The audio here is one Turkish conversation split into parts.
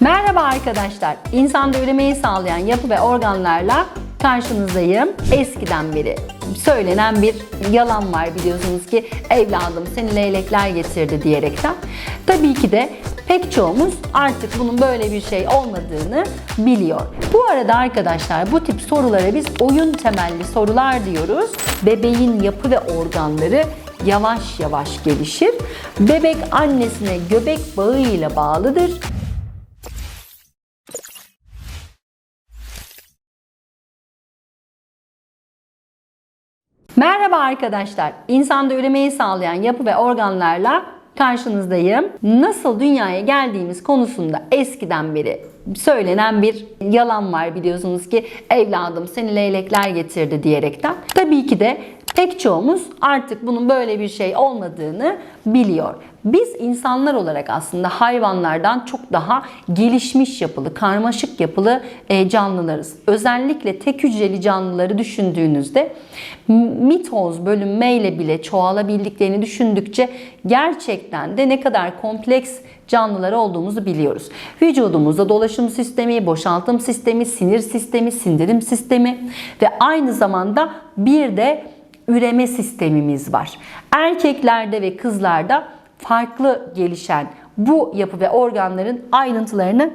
Merhaba arkadaşlar. İnsanda üremeyi sağlayan yapı ve organlarla karşınızdayım. Eskiden beri söylenen bir yalan var biliyorsunuz ki evladım seni leylekler getirdi diyerekten. Tabii ki de pek çoğumuz artık bunun böyle bir şey olmadığını biliyor. Bu arada arkadaşlar bu tip sorulara biz oyun temelli sorular diyoruz. Bebeğin yapı ve organları yavaş yavaş gelişir. Bebek annesine göbek bağıyla bağlıdır. Merhaba arkadaşlar. İnsanda üremeyi sağlayan yapı ve organlarla karşınızdayım. Nasıl dünyaya geldiğimiz konusunda eskiden beri söylenen bir yalan var biliyorsunuz ki evladım seni leylekler getirdi diyerekten. Tabii ki de pek çoğumuz artık bunun böyle bir şey olmadığını biliyor. Biz insanlar olarak aslında hayvanlardan çok daha gelişmiş yapılı, karmaşık yapılı e, canlılarız. Özellikle tek hücreli canlıları düşündüğünüzde mitoz bölünmeyle bile çoğalabildiklerini düşündükçe gerçekten de ne kadar kompleks canlılar olduğumuzu biliyoruz. Vücudumuzda dolaşım sistemi, boşaltım sistemi, sinir sistemi, sindirim sistemi ve aynı zamanda bir de üreme sistemimiz var. Erkeklerde ve kızlarda farklı gelişen bu yapı ve organların ayrıntılarını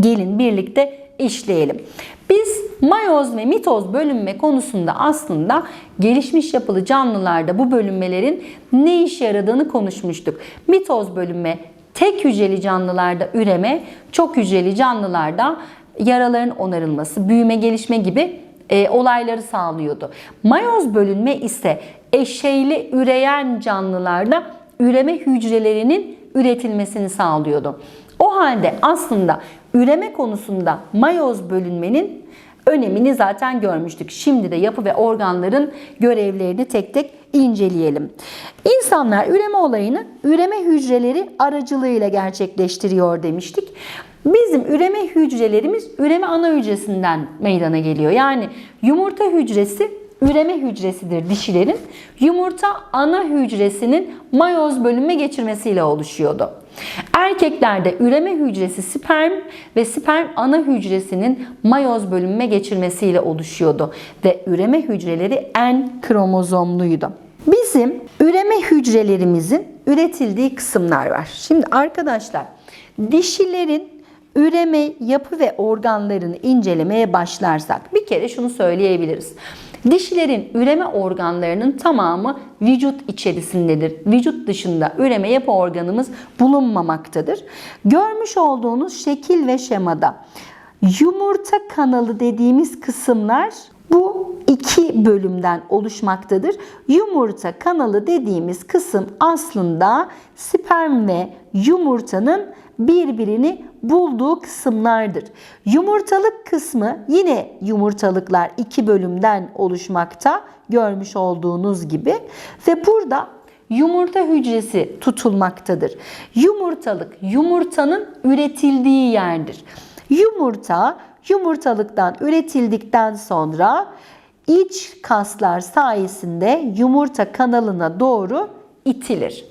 gelin birlikte işleyelim. Biz mayoz ve mitoz bölünme konusunda aslında gelişmiş yapılı canlılarda bu bölünmelerin ne işe yaradığını konuşmuştuk. Mitoz bölünme tek hücreli canlılarda üreme, çok hücreli canlılarda yaraların onarılması, büyüme, gelişme gibi e, olayları sağlıyordu. Mayoz bölünme ise eşeyli üreyen canlılarda üreme hücrelerinin üretilmesini sağlıyordu. O halde aslında üreme konusunda mayoz bölünmenin önemini zaten görmüştük. Şimdi de yapı ve organların görevlerini tek tek inceleyelim. İnsanlar üreme olayını üreme hücreleri aracılığıyla gerçekleştiriyor demiştik. Bizim üreme hücrelerimiz üreme ana hücresinden meydana geliyor. Yani yumurta hücresi üreme hücresidir dişilerin. Yumurta ana hücresinin mayoz bölünme geçirmesiyle oluşuyordu. Erkeklerde üreme hücresi sperm ve sperm ana hücresinin mayoz bölünme geçirmesiyle oluşuyordu ve üreme hücreleri en kromozomluydu. Bizim üreme hücrelerimizin üretildiği kısımlar var. Şimdi arkadaşlar dişilerin üreme yapı ve organlarını incelemeye başlarsak bir kere şunu söyleyebiliriz. Dişilerin üreme organlarının tamamı vücut içerisindedir. Vücut dışında üreme yapı organımız bulunmamaktadır. Görmüş olduğunuz şekil ve şemada yumurta kanalı dediğimiz kısımlar bu iki bölümden oluşmaktadır. Yumurta kanalı dediğimiz kısım aslında sperm ve yumurtanın birbirini bulduğu kısımlardır. Yumurtalık kısmı yine yumurtalıklar iki bölümden oluşmakta görmüş olduğunuz gibi ve burada yumurta hücresi tutulmaktadır. Yumurtalık yumurtanın üretildiği yerdir. Yumurta yumurtalıktan üretildikten sonra iç kaslar sayesinde yumurta kanalına doğru itilir.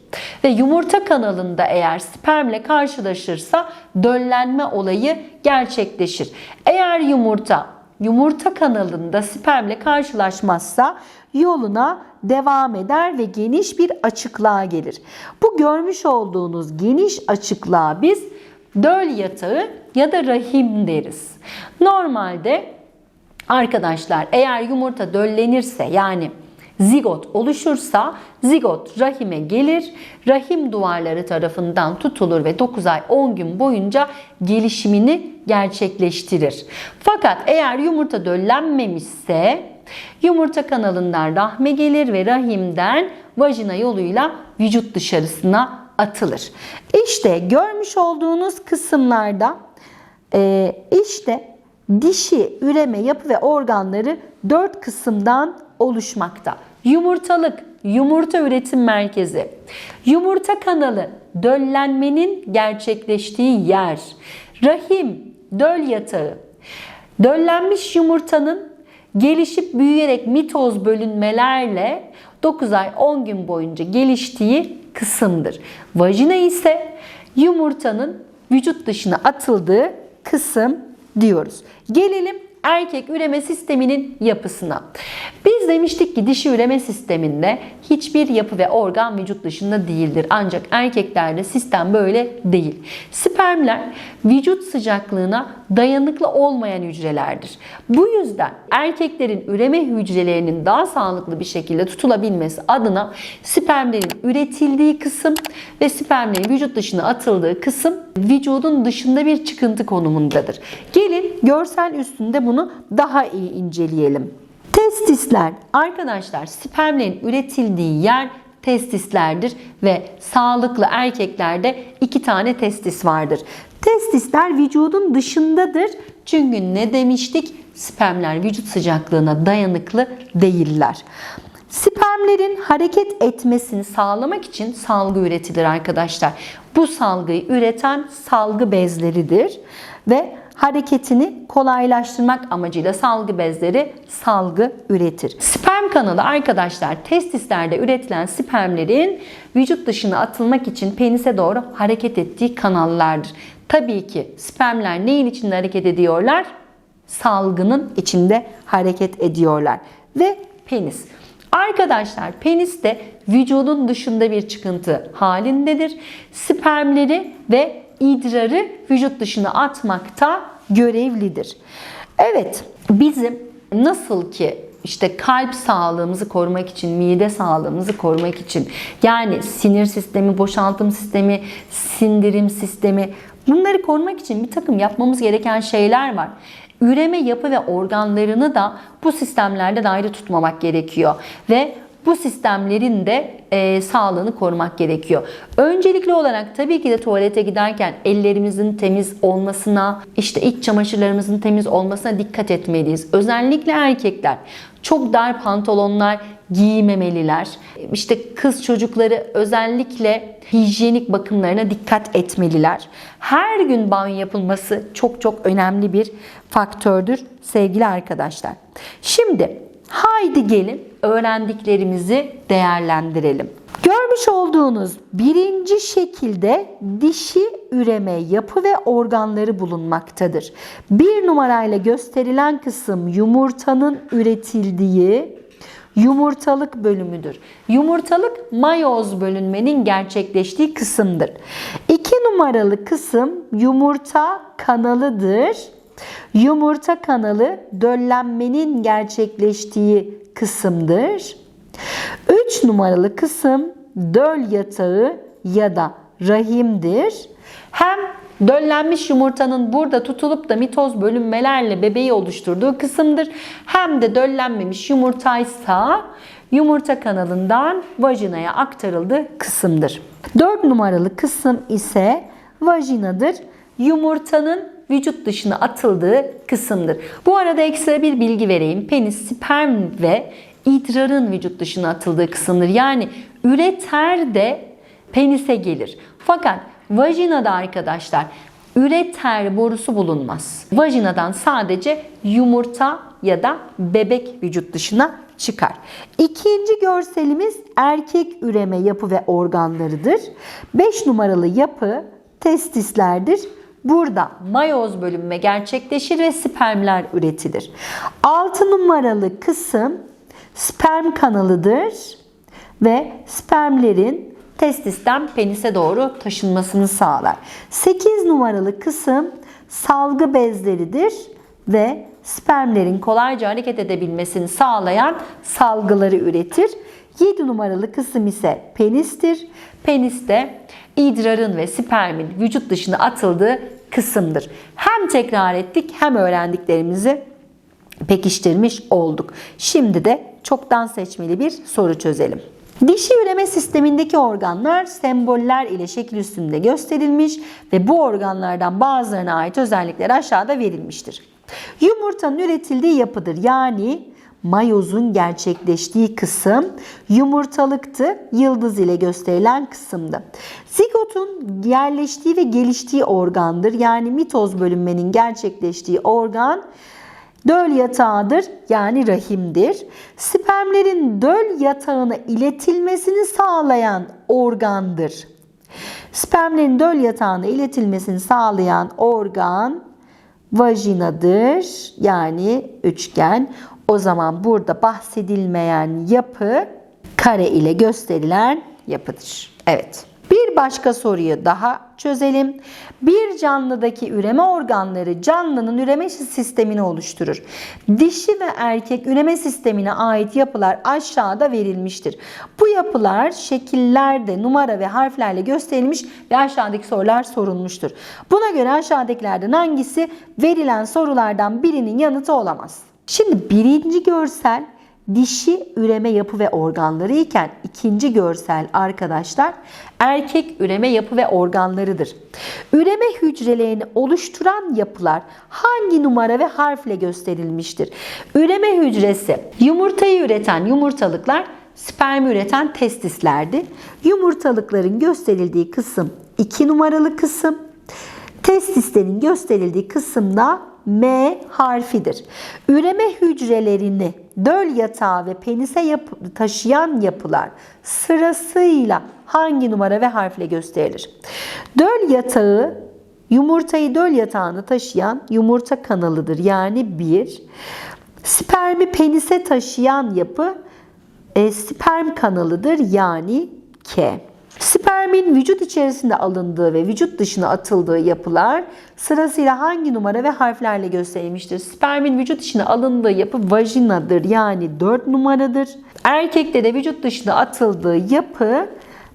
Ve yumurta kanalında eğer spermle karşılaşırsa döllenme olayı gerçekleşir. Eğer yumurta yumurta kanalında spermle karşılaşmazsa yoluna devam eder ve geniş bir açıklığa gelir. Bu görmüş olduğunuz geniş açıklığa biz döl yatağı ya da rahim deriz. Normalde arkadaşlar eğer yumurta döllenirse yani zigot oluşursa zigot rahime gelir. Rahim duvarları tarafından tutulur ve 9 ay 10 gün boyunca gelişimini gerçekleştirir. Fakat eğer yumurta döllenmemişse yumurta kanalından rahme gelir ve rahimden vajina yoluyla vücut dışarısına atılır. İşte görmüş olduğunuz kısımlarda işte dişi üreme yapı ve organları dört kısımdan oluşmakta. Yumurtalık, yumurta üretim merkezi. Yumurta kanalı, döllenmenin gerçekleştiği yer. Rahim, döl yatağı. Döllenmiş yumurtanın gelişip büyüyerek mitoz bölünmelerle 9 ay 10 gün boyunca geliştiği kısımdır. Vajina ise yumurtanın vücut dışına atıldığı kısım diyoruz. Gelelim erkek üreme sisteminin yapısına. Biz demiştik ki dişi üreme sisteminde hiçbir yapı ve organ vücut dışında değildir. Ancak erkeklerde sistem böyle değil. Spermler vücut sıcaklığına dayanıklı olmayan hücrelerdir. Bu yüzden erkeklerin üreme hücrelerinin daha sağlıklı bir şekilde tutulabilmesi adına spermlerin üretildiği kısım ve spermlerin vücut dışına atıldığı kısım vücudun dışında bir çıkıntı konumundadır. Gelin görsel üstünde bunu daha iyi inceleyelim. Testisler arkadaşlar spermlerin üretildiği yer testislerdir ve sağlıklı erkeklerde iki tane testis vardır. Testisler vücudun dışındadır. Çünkü ne demiştik? Spermler vücut sıcaklığına dayanıklı değiller. Spermlerin hareket etmesini sağlamak için salgı üretilir arkadaşlar. Bu salgıyı üreten salgı bezleridir ve hareketini kolaylaştırmak amacıyla salgı bezleri salgı üretir. Sperm kanalı arkadaşlar testislerde üretilen spermlerin vücut dışına atılmak için penise doğru hareket ettiği kanallardır. Tabii ki spermler neyin içinde hareket ediyorlar? Salgının içinde hareket ediyorlar. Ve penis. Arkadaşlar penis de vücudun dışında bir çıkıntı halindedir. Spermleri ve idrarı vücut dışına atmakta görevlidir. Evet, bizim nasıl ki işte kalp sağlığımızı korumak için, mide sağlığımızı korumak için yani sinir sistemi, boşaltım sistemi, sindirim sistemi bunları korumak için bir takım yapmamız gereken şeyler var üreme yapı ve organlarını da bu sistemlerde de ayrı tutmamak gerekiyor. Ve bu sistemlerin de e, sağlığını korumak gerekiyor. Öncelikli olarak tabii ki de tuvalete giderken ellerimizin temiz olmasına, işte iç çamaşırlarımızın temiz olmasına dikkat etmeliyiz. Özellikle erkekler çok dar pantolonlar giymemeliler. İşte kız çocukları özellikle hijyenik bakımlarına dikkat etmeliler. Her gün banyo yapılması çok çok önemli bir faktördür sevgili arkadaşlar. Şimdi haydi gelin öğrendiklerimizi değerlendirelim. Görmüş olduğunuz birinci şekilde dişi üreme yapı ve organları bulunmaktadır. Bir numarayla gösterilen kısım yumurtanın üretildiği yumurtalık bölümüdür. Yumurtalık mayoz bölünmenin gerçekleştiği kısımdır. İki numaralı kısım yumurta kanalıdır. Yumurta kanalı döllenmenin gerçekleştiği kısımdır. 3 numaralı kısım döl yatağı ya da rahimdir. Hem döllenmiş yumurtanın burada tutulup da mitoz bölünmelerle bebeği oluşturduğu kısımdır. Hem de döllenmemiş yumurtaysa yumurta kanalından vajinaya aktarıldığı kısımdır. 4 numaralı kısım ise vajinadır. Yumurtanın vücut dışına atıldığı kısımdır. Bu arada ekstra bir bilgi vereyim. Penis, sperm ve idrarın vücut dışına atıldığı kısımdır. Yani üreter de penise gelir. Fakat vajinada arkadaşlar üreter borusu bulunmaz. Vajinadan sadece yumurta ya da bebek vücut dışına çıkar. İkinci görselimiz erkek üreme yapı ve organlarıdır. 5 numaralı yapı testislerdir. Burada mayoz bölünme gerçekleşir ve spermler üretilir. 6 numaralı kısım sperm kanalıdır ve spermlerin testisten penise doğru taşınmasını sağlar. 8 numaralı kısım salgı bezleridir ve spermlerin kolayca hareket edebilmesini sağlayan salgıları üretir. 7 numaralı kısım ise penistir. Penis de idrarın ve spermin vücut dışına atıldığı kısımdır. Hem tekrar ettik hem öğrendiklerimizi pekiştirmiş olduk. Şimdi de çoktan seçmeli bir soru çözelim. Dişi üreme sistemindeki organlar semboller ile şekil üstünde gösterilmiş ve bu organlardan bazılarına ait özellikler aşağıda verilmiştir. Yumurtanın üretildiği yapıdır. Yani mayozun gerçekleştiği kısım yumurtalıktı, yıldız ile gösterilen kısımdı. Zigotun yerleştiği ve geliştiği organdır. Yani mitoz bölünmenin gerçekleştiği organ döl yatağıdır yani rahimdir. Spermlerin döl yatağına iletilmesini sağlayan organdır. Spermlerin döl yatağına iletilmesini sağlayan organ vajinadır. Yani üçgen. O zaman burada bahsedilmeyen yapı kare ile gösterilen yapıdır. Evet. Bir başka soruyu daha çözelim. Bir canlıdaki üreme organları canlının üreme sistemini oluşturur. Dişi ve erkek üreme sistemine ait yapılar aşağıda verilmiştir. Bu yapılar şekillerde, numara ve harflerle gösterilmiş ve aşağıdaki sorular sorulmuştur. Buna göre aşağıdakilerden hangisi verilen sorulardan birinin yanıtı olamaz? Şimdi birinci görsel dişi üreme yapı ve organları iken ikinci görsel arkadaşlar erkek üreme yapı ve organlarıdır. Üreme hücrelerini oluşturan yapılar hangi numara ve harfle gösterilmiştir? Üreme hücresi yumurtayı üreten yumurtalıklar sperm üreten testislerdi. Yumurtalıkların gösterildiği kısım 2 numaralı kısım. Testislerin gösterildiği kısımda M harfidir. Üreme hücrelerini döl yatağı ve penise yap- taşıyan yapılar sırasıyla hangi numara ve harfle gösterilir? Döl yatağı yumurtayı döl yatağını taşıyan yumurta kanalıdır. Yani 1. Spermi penise taşıyan yapı e, sperm kanalıdır. Yani K. Spermin vücut içerisinde alındığı ve vücut dışına atıldığı yapılar sırasıyla hangi numara ve harflerle gösterilmiştir? Spermin vücut içine alındığı yapı vajinadır yani 4 numaradır. Erkekte de vücut dışına atıldığı yapı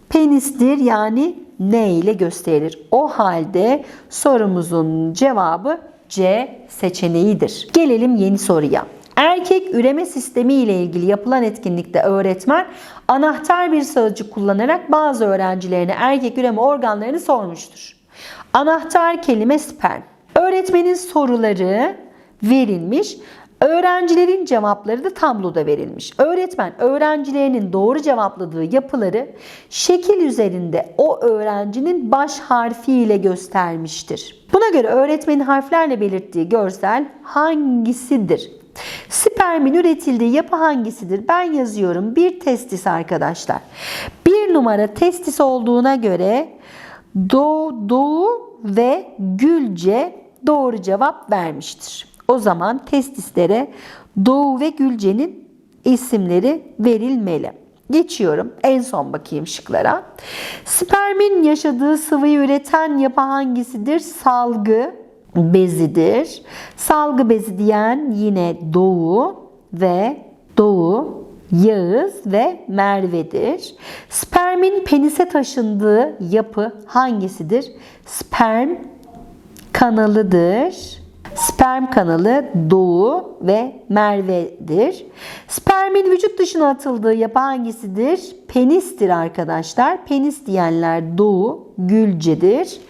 penistir yani N ile gösterilir. O halde sorumuzun cevabı C seçeneğidir. Gelelim yeni soruya. Erkek üreme sistemi ile ilgili yapılan etkinlikte öğretmen anahtar bir sözcük kullanarak bazı öğrencilerine erkek üreme organlarını sormuştur. Anahtar kelime sperm. Öğretmenin soruları verilmiş. Öğrencilerin cevapları da tabloda verilmiş. Öğretmen öğrencilerinin doğru cevapladığı yapıları şekil üzerinde o öğrencinin baş harfiyle göstermiştir. Buna göre öğretmenin harflerle belirttiği görsel hangisidir? Spermin üretildiği yapı hangisidir? Ben yazıyorum. Bir testis arkadaşlar. Bir numara testis olduğuna göre Doğu, Doğu ve Gülce doğru cevap vermiştir. O zaman testislere Doğu ve Gülce'nin isimleri verilmeli. Geçiyorum. En son bakayım şıklara. Spermin yaşadığı sıvıyı üreten yapı hangisidir? Salgı bezidir. Salgı bezi diyen yine Doğu ve Doğu, Yağız ve Merve'dir. Spermin penise taşındığı yapı hangisidir? Sperm kanalıdır. Sperm kanalı Doğu ve Merve'dir. Spermin vücut dışına atıldığı yapı hangisidir? Penistir arkadaşlar. Penis diyenler Doğu, Gülce'dir.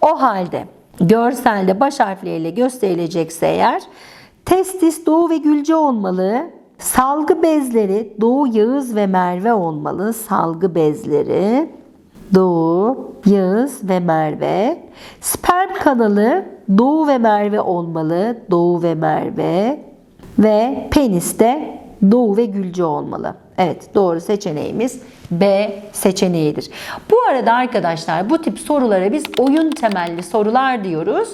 O halde görselde baş harfleriyle gösterilecekse eğer testis Doğu ve Gülce olmalı. Salgı bezleri Doğu, Yağız ve Merve olmalı. Salgı bezleri Doğu, Yağız ve Merve. Sperm kanalı Doğu ve Merve olmalı. Doğu ve Merve. Ve penis de Doğu ve Gülce olmalı. Evet doğru seçeneğimiz B seçeneğidir. Bu arada arkadaşlar bu tip sorulara biz oyun temelli sorular diyoruz.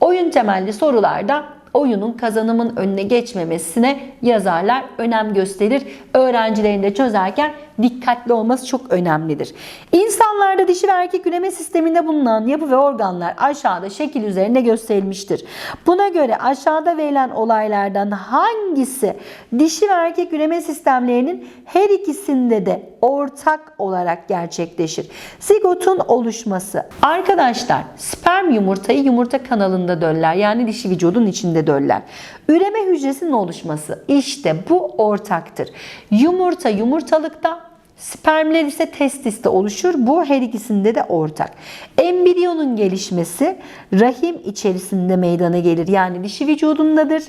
Oyun temelli sorularda oyunun kazanımın önüne geçmemesine yazarlar önem gösterir. Öğrencilerin de çözerken dikkatli olması çok önemlidir. İnsanlarda dişi ve erkek üreme sisteminde bulunan yapı ve organlar aşağıda şekil üzerinde gösterilmiştir. Buna göre aşağıda verilen olaylardan hangisi dişi ve erkek üreme sistemlerinin her ikisinde de ortak olarak gerçekleşir? Zigotun oluşması. Arkadaşlar sperm yumurtayı yumurta kanalında döller. Yani dişi vücudun içinde döller. Üreme hücresinin oluşması. işte bu ortaktır. Yumurta yumurtalıkta Spermler ise testiste oluşur. Bu her ikisinde de ortak. Embriyonun gelişmesi rahim içerisinde meydana gelir. Yani dişi vücudundadır.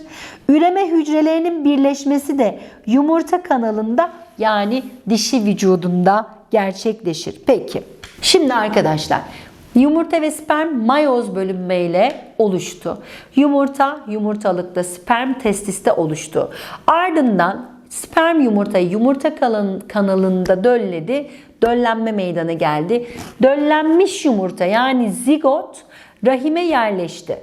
Üreme hücrelerinin birleşmesi de yumurta kanalında yani dişi vücudunda gerçekleşir. Peki. Şimdi arkadaşlar Yumurta ve sperm mayoz bölünmeyle oluştu. Yumurta yumurtalıkta, sperm testiste oluştu. Ardından sperm yumurtayı yumurta kanalında dölledi. döllenme meydana geldi. Döllenmiş yumurta yani zigot rahime yerleşti.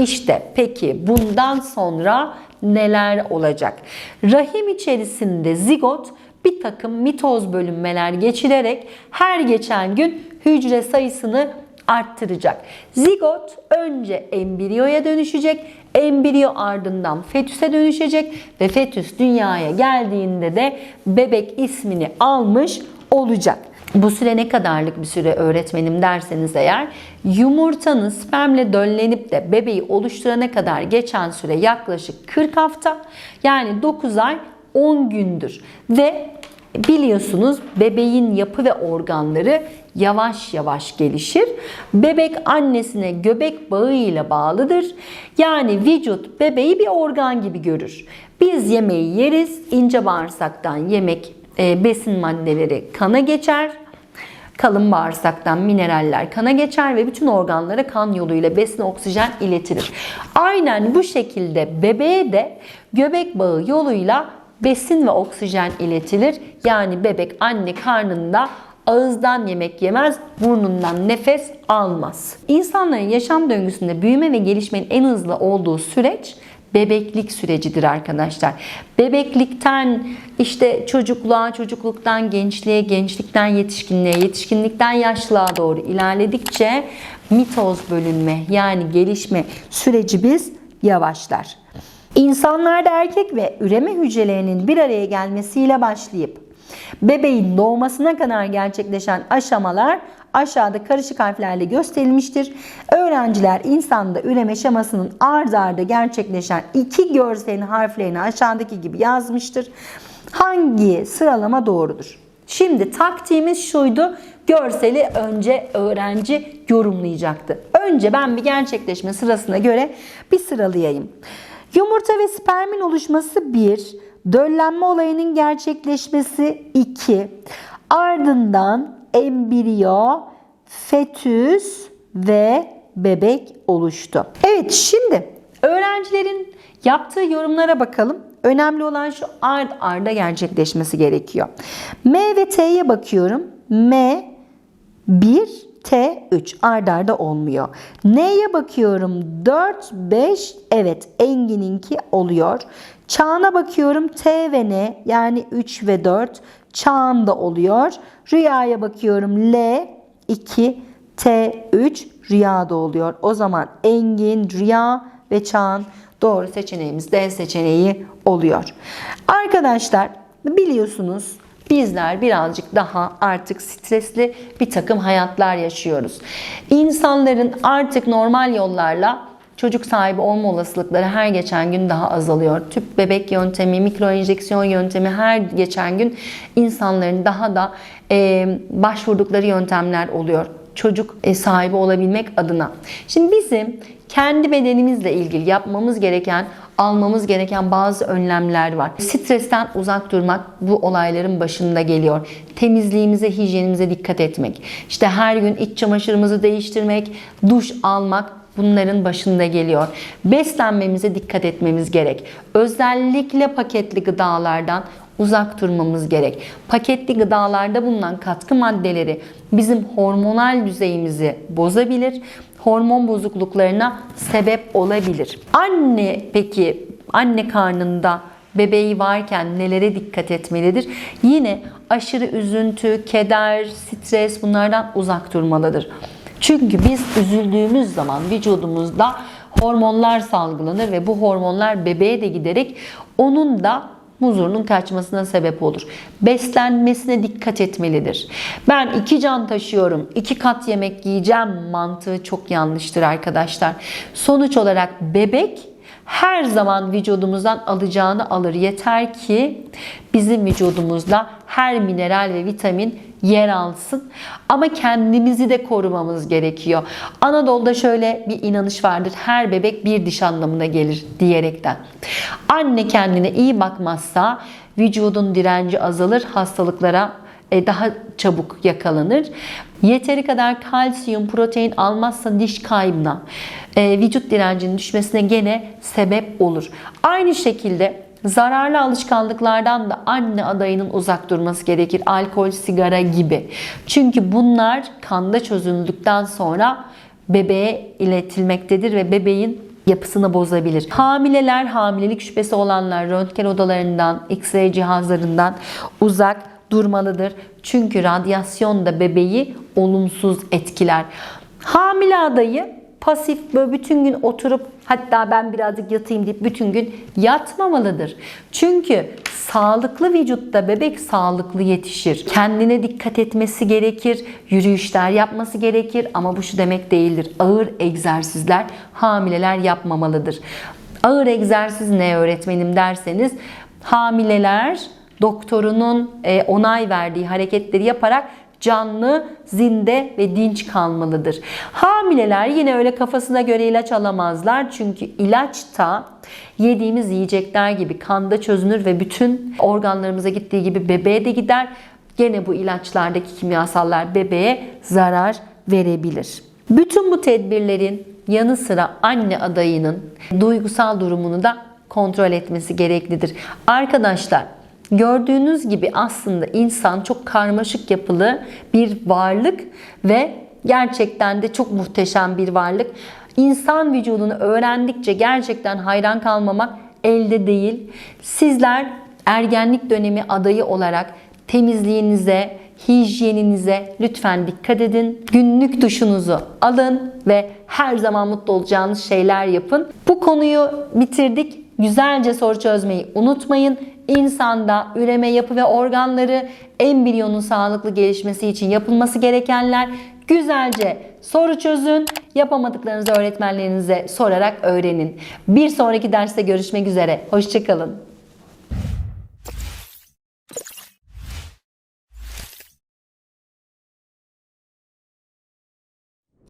İşte peki bundan sonra neler olacak? Rahim içerisinde zigot bir takım mitoz bölünmeler geçirerek her geçen gün hücre sayısını arttıracak. Zigot önce embriyoya dönüşecek, embriyo ardından fetüse dönüşecek ve fetüs dünyaya geldiğinde de bebek ismini almış olacak. Bu süre ne kadarlık bir süre öğretmenim derseniz eğer yumurtanın spermle döllenip de bebeği oluşturana kadar geçen süre yaklaşık 40 hafta yani 9 ay 10 gündür ve biliyorsunuz bebeğin yapı ve organları yavaş yavaş gelişir. Bebek annesine göbek bağı ile bağlıdır. Yani vücut bebeği bir organ gibi görür. Biz yemeği yeriz, ince bağırsaktan yemek e, besin maddeleri kana geçer. Kalın bağırsaktan mineraller kana geçer ve bütün organlara kan yoluyla besin oksijen iletilir. Aynen bu şekilde bebeğe de göbek bağı yoluyla besin ve oksijen iletilir. Yani bebek anne karnında ağızdan yemek yemez, burnundan nefes almaz. İnsanların yaşam döngüsünde büyüme ve gelişmenin en hızlı olduğu süreç bebeklik sürecidir arkadaşlar. Bebeklikten işte çocukluğa, çocukluktan gençliğe, gençlikten yetişkinliğe, yetişkinlikten yaşlılığa doğru ilerledikçe mitoz bölünme yani gelişme süreci biz yavaşlar. İnsanlarda erkek ve üreme hücrelerinin bir araya gelmesiyle başlayıp bebeğin doğmasına kadar gerçekleşen aşamalar aşağıda karışık harflerle gösterilmiştir. Öğrenciler insanda üreme şemasının ard arda gerçekleşen iki görselin harflerini aşağıdaki gibi yazmıştır. Hangi sıralama doğrudur? Şimdi taktiğimiz şuydu. Görseli önce öğrenci yorumlayacaktı. Önce ben bir gerçekleşme sırasına göre bir sıralayayım. Yumurta ve spermin oluşması 1, döllenme olayının gerçekleşmesi 2, ardından embriyo, fetüs ve bebek oluştu. Evet şimdi öğrencilerin yaptığı yorumlara bakalım. Önemli olan şu ard arda gerçekleşmesi gerekiyor. M ve T'ye bakıyorum. M 1 T 3 ard arda olmuyor. N'ye bakıyorum 4 5 evet Engin'inki oluyor. Çağına bakıyorum T ve N yani 3 ve 4 Çağında oluyor. Rüyaya bakıyorum L 2 T 3 rüyada oluyor. O zaman Engin, Rüya ve Çağan doğru seçeneğimiz D seçeneği oluyor. Arkadaşlar biliyorsunuz bizler birazcık daha artık stresli bir takım hayatlar yaşıyoruz. İnsanların artık normal yollarla çocuk sahibi olma olasılıkları her geçen gün daha azalıyor. Tüp bebek yöntemi, mikro enjeksiyon yöntemi her geçen gün insanların daha da e, başvurdukları yöntemler oluyor çocuk e, sahibi olabilmek adına. Şimdi bizim kendi bedenimizle ilgili yapmamız gereken, almamız gereken bazı önlemler var. Stresten uzak durmak bu olayların başında geliyor. Temizliğimize, hijyenimize dikkat etmek. İşte her gün iç çamaşırımızı değiştirmek, duş almak bunların başında geliyor. Beslenmemize dikkat etmemiz gerek. Özellikle paketli gıdalardan uzak durmamız gerek. Paketli gıdalarda bulunan katkı maddeleri bizim hormonal düzeyimizi bozabilir. Hormon bozukluklarına sebep olabilir. Anne peki anne karnında bebeği varken nelere dikkat etmelidir? Yine aşırı üzüntü, keder, stres bunlardan uzak durmalıdır. Çünkü biz üzüldüğümüz zaman vücudumuzda hormonlar salgılanır ve bu hormonlar bebeğe de giderek onun da huzurunun kaçmasına sebep olur. Beslenmesine dikkat etmelidir. Ben iki can taşıyorum, iki kat yemek yiyeceğim mantığı çok yanlıştır arkadaşlar. Sonuç olarak bebek her zaman vücudumuzdan alacağını alır. Yeter ki bizim vücudumuzda her mineral ve vitamin yer alsın. Ama kendimizi de korumamız gerekiyor. Anadolu'da şöyle bir inanış vardır. Her bebek bir diş anlamına gelir diyerekten. Anne kendine iyi bakmazsa vücudun direnci azalır, hastalıklara e, daha çabuk yakalanır. Yeteri kadar kalsiyum, protein almazsa diş kaybına, e, vücut direncinin düşmesine gene sebep olur. Aynı şekilde Zararlı alışkanlıklardan da anne adayının uzak durması gerekir. Alkol, sigara gibi. Çünkü bunlar kanda çözüldükten sonra bebeğe iletilmektedir ve bebeğin yapısını bozabilir. Hamileler, hamilelik şüphesi olanlar röntgen odalarından, X-ray cihazlarından uzak durmalıdır. Çünkü radyasyon da bebeği olumsuz etkiler. Hamile adayı pasif böyle bütün gün oturup hatta ben birazcık yatayım deyip bütün gün yatmamalıdır. Çünkü sağlıklı vücutta bebek sağlıklı yetişir. Kendine dikkat etmesi gerekir, yürüyüşler yapması gerekir ama bu şu demek değildir. Ağır egzersizler hamileler yapmamalıdır. Ağır egzersiz ne öğretmenim derseniz hamileler doktorunun e, onay verdiği hareketleri yaparak canlı, zinde ve dinç kalmalıdır. Hamileler yine öyle kafasına göre ilaç alamazlar. Çünkü ilaç da yediğimiz yiyecekler gibi kanda çözünür ve bütün organlarımıza gittiği gibi bebeğe de gider. Gene bu ilaçlardaki kimyasallar bebeğe zarar verebilir. Bütün bu tedbirlerin yanı sıra anne adayının duygusal durumunu da kontrol etmesi gereklidir. Arkadaşlar Gördüğünüz gibi aslında insan çok karmaşık yapılı bir varlık ve gerçekten de çok muhteşem bir varlık. İnsan vücudunu öğrendikçe gerçekten hayran kalmamak elde değil. Sizler ergenlik dönemi adayı olarak temizliğinize, hijyeninize lütfen dikkat edin. Günlük duşunuzu alın ve her zaman mutlu olacağınız şeyler yapın. Bu konuyu bitirdik. Güzelce soru çözmeyi unutmayın. İnsanda üreme yapı ve organları embriyonun sağlıklı gelişmesi için yapılması gerekenler güzelce soru çözün. Yapamadıklarınızı öğretmenlerinize sorarak öğrenin. Bir sonraki derste görüşmek üzere. Hoşçakalın.